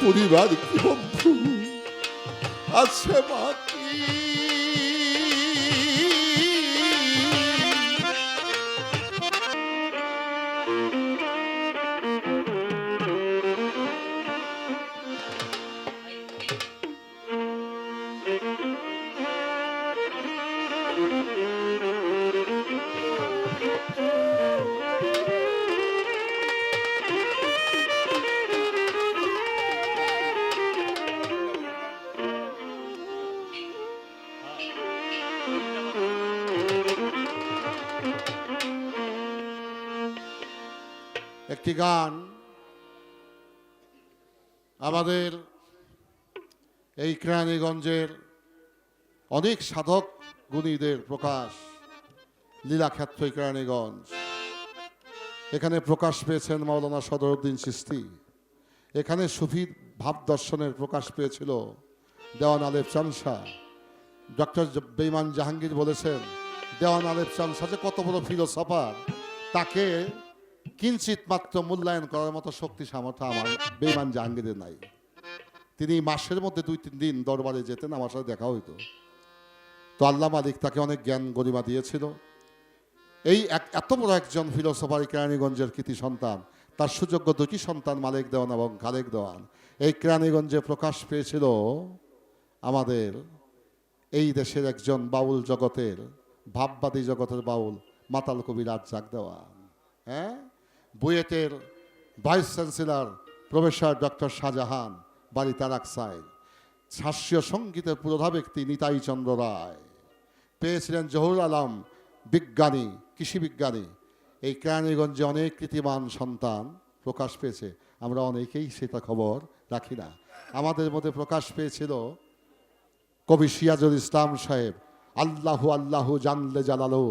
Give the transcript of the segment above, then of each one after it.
পরিবার কি বন্ধু? আছে বাকি একটি গান আমাদের এই কেরানীগঞ্জের অনেক সাধক গুণীদের প্রকাশ, লীলাক্ষেত্র কেরানীগঞ্জ এখানে প্রকাশ পেয়েছেন মাওলানা সদরউদ্দিন চিস্তি এখানে সুফি ভাব দর্শনের প্রকাশ পেয়েছিল দেওয়ান আলেপ চানসা। ডক্টর বেইমান জাহাঙ্গীর বলেছেন, দেওয়ান আলেফ চানসা যে কত বড় ফিলোসফার, তাকে কিঞ্চিত মাত্র মূল্যায়ন করার মতো শক্তি সামর্থ্য আমার বেইমান জাহাঙ্গীরের নাই। তিনি মাসের মধ্যে দুই তিন দিন দরবারে যেতেন, আমার সাথে দেখা হইতো। তো আল্লাহ মালিক তাকে অনেক জ্ঞান গরিমা দিয়েছিল। এই এক এত বড় একজন ফিলোসফার কেরানীগঞ্জের কৃতি সন্তান, তার সুযোগ্য দুটি সন্তান মালিক দেওয়ান এবং খালেক দেওয়ান। এই কেরানীগঞ্জে প্রকাশ পেয়েছিল আমাদের এই দেশের একজন বাউল জগতের ভাববাদী জগতের বাউল মাতাল কবি রাজ্জাক দেওয়ান হ্যাঁ? বুয়েটের vice chancellor professor doctor Shahjahan, বাড়ি তারাক শাস্ত্রীয় সঙ্গীতের পুরোধা ব্যক্তি নিতাই চন্দ্র রায়। পেয়েছিলেন জহুর আলম, বিজ্ঞানী, কৃষি বিজ্ঞানী। এই কেরানীগঞ্জে অনেক কৃতিমান সন্তান প্রকাশ পেয়েছে। আমরা অনেকেই সেটা খবর রাখি না। আমাদের মধ্যে প্রকাশ পেয়েছিল কবি সিয়াজুল ইসলাম সাহেব, আল্লাহু আল্লাহু জানলে জালালো,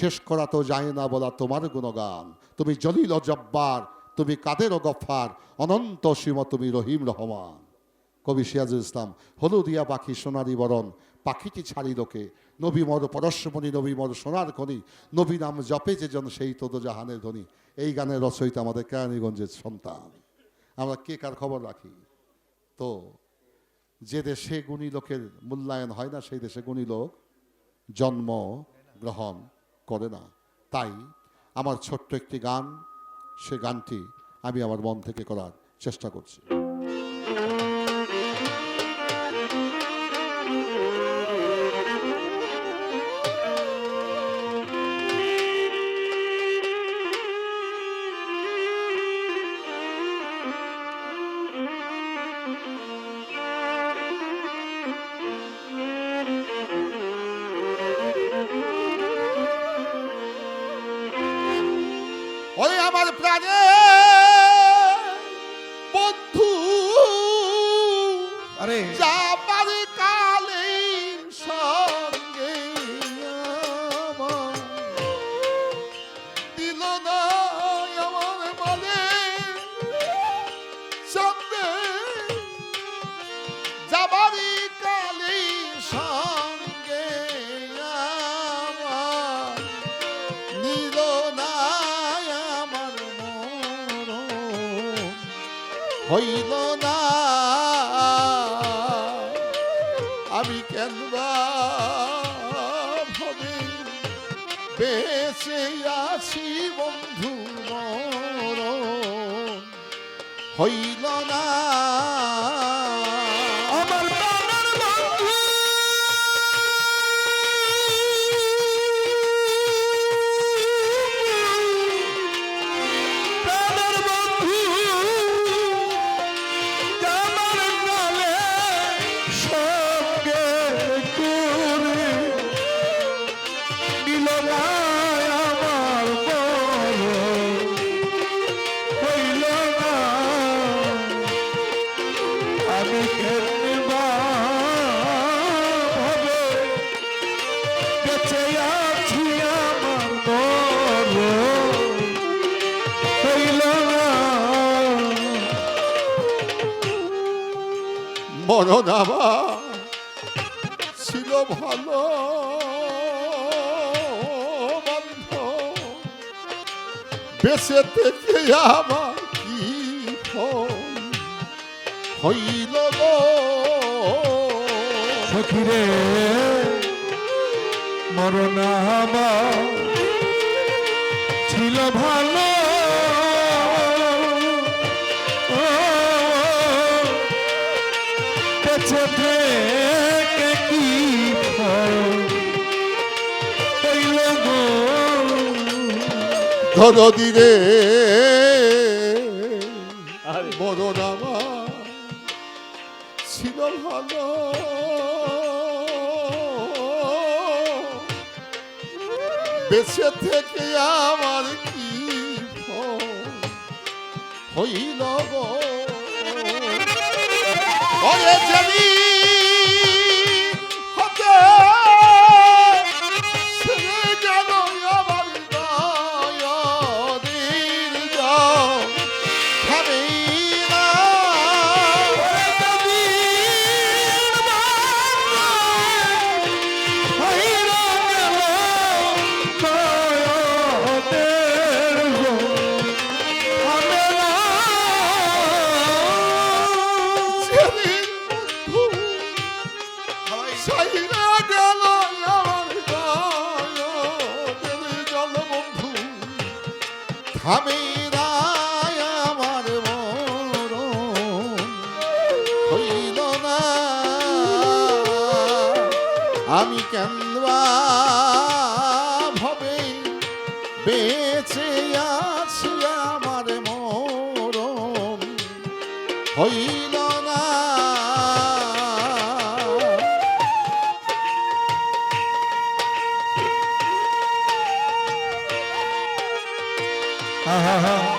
শেষ করা তো যায় না বলা তোমার গুণগান। তুমি জলিল জব্বার, তুমি কাদের গফার অনন্ত সীম তুমি রহিম রহমান। কবি সিয়াজুল ইসলাম, হলুদিয়া পাখি সোনারি বরণ, পাখিটি ছাড়ি লোকে, নবী মর পরশমণি, নবী মর সোনার খনি, নবী নাম জপে যে জন সেই তোদ জাহানের ধ্বনি এই গানের রচয়িতা আমাদের কেরানীগঞ্জের সন্তান। আমরা কে কার খবর রাখি? তো যে দেশে গুণী লোকের মূল্যায়ন হয় না, সেই দেশে গুণী লোক জন্ম গ্রহণ করে না। তাই আমার ছোট্ট একটি গান, সে গানটি আমি আমার মন থেকে করার চেষ্টা করছি। হইল না। বেঁচে থেকে আমার কি হইল সখিরে মরণ আমার ছিল ভালো। ধরদি রে মরণ আমার ছিল ভালো বেঁচে থেকে আমার কি হইল গো। জানি না আমার হইল আমি কেন্দ্রা হইল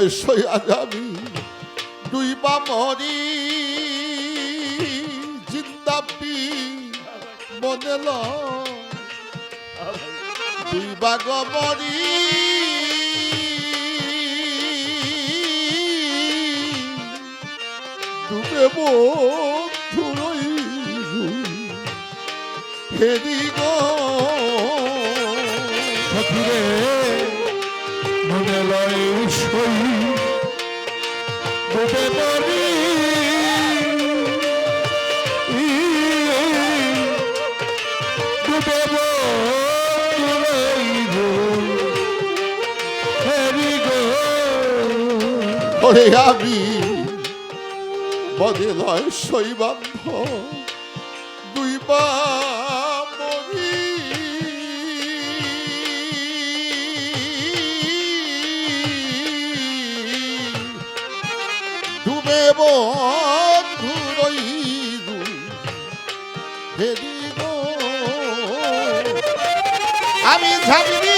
মনে লয় যাবি দুই বা মরি জিন্দাবি মনে লয় দুই বাগ মরি ডুবে বন্ধুরই হেরি গো। সখিরে। মনে লয় সই ডুবে মরি ডুবে ওরে আমি মনে লয় শৈবান্ধ দুই বা আমি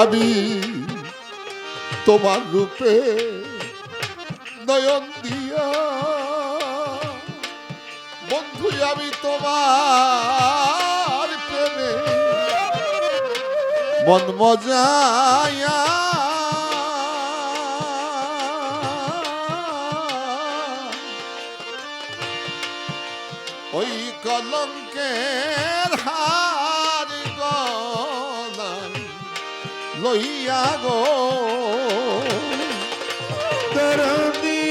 আমি তোমার রূপে নয়ন দিয়া। বন্ধু আমি তোমার প্রেমে মন মজায়া ওই কলঙ্কের হার লইয়া গো। দরদি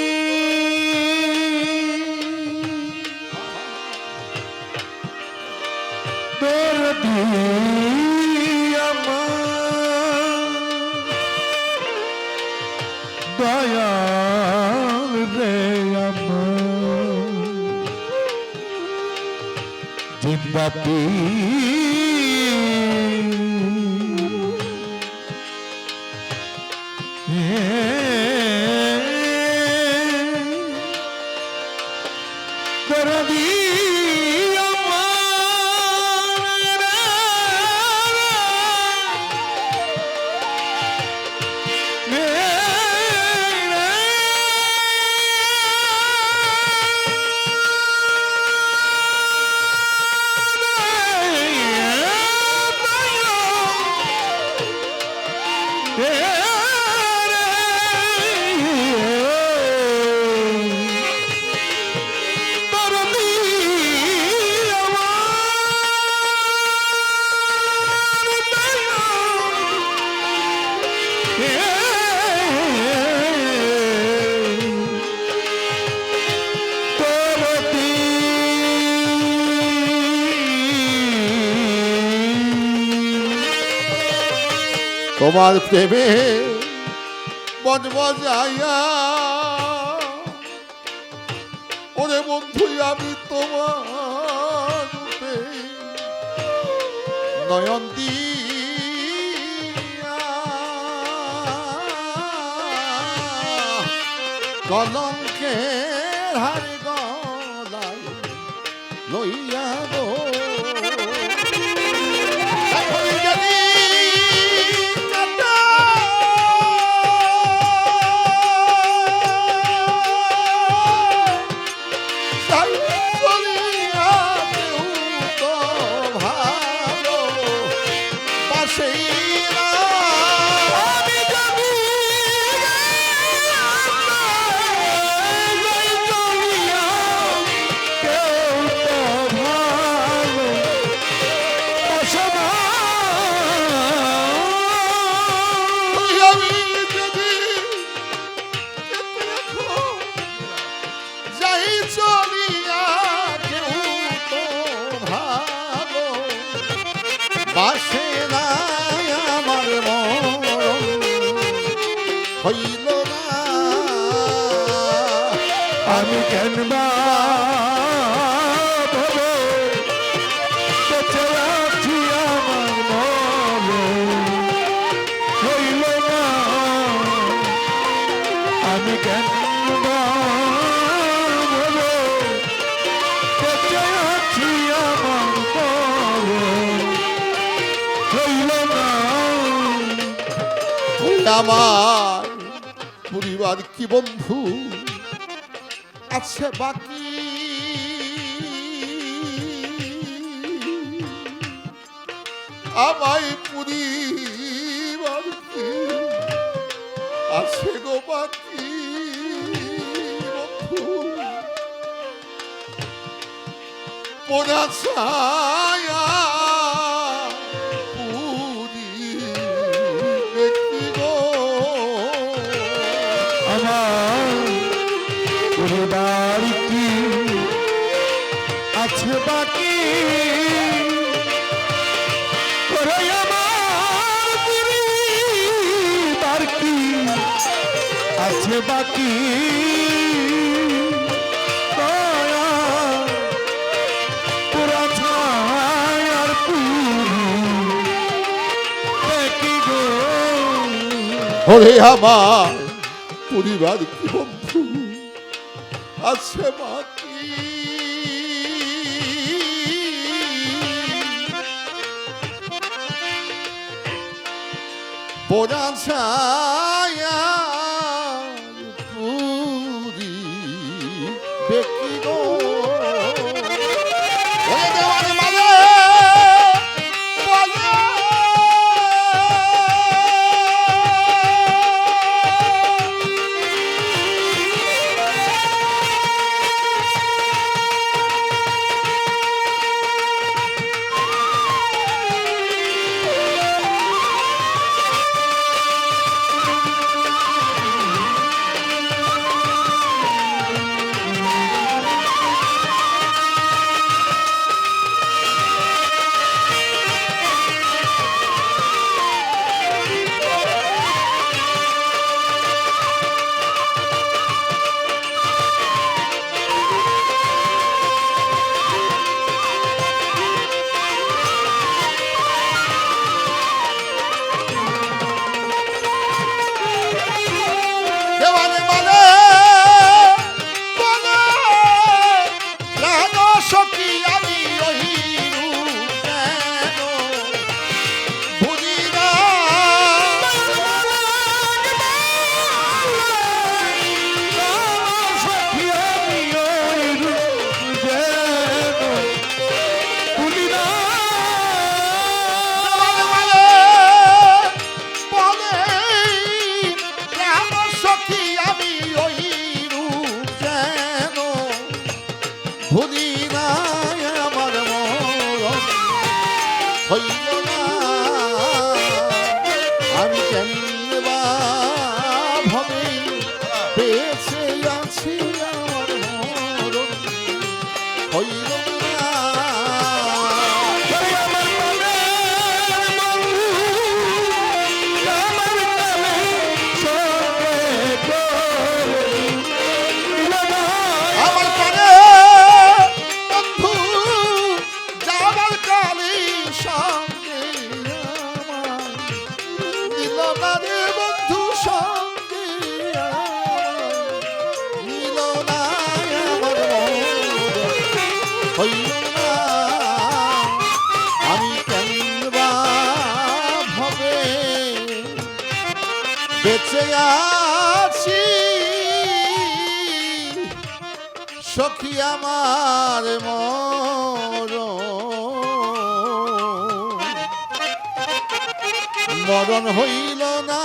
দরদি দয়াল রে আমার। জিম্বাপি দরদি তোমার প্রেমে মজাইয়া। ওরে বন্ধু আমি তোমার নয়ন কলঙ্কের হার না। আমার পরিবার কি বন্ধু? আছে বাকি। আমায় কি আছে গো বাকি পোড়া ছায়া আছে বাকি। ওরে আমার পরিবার কি বন্ধু আছে বাকি? বোঝা 别。হইল না আমি কেনবা ভবে? বেঁচে আছি। সখী আমার মর মরণ হইল না।